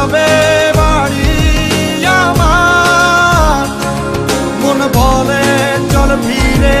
যাবে বাড়ি আমার। মন বলে চল ফিরে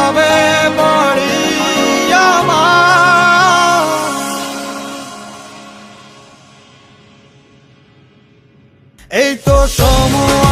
এই তো সময়